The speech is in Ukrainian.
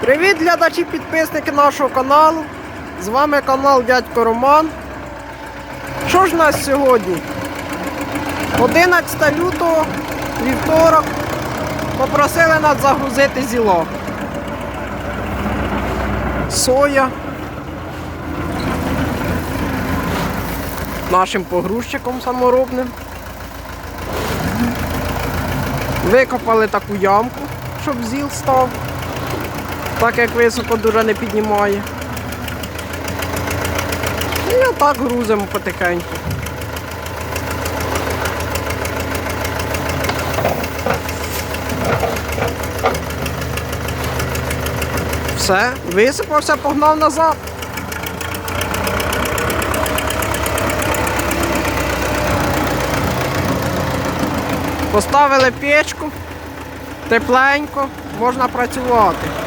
Привіт, глядачі, підписники нашого каналу. З вами канал Дядько Роман. Що ж у нас сьогодні? 11 лютого, вівторок. Попросили нас загрузити зіло. Соя. Нашим погрузчиком саморобним. Викопали таку ямку, щоб зіл став так як високо дуже не піднімає. І отак грузимо потихеньку. Все, висипався, погнав назад. Поставили печку, тепленько, можна працювати.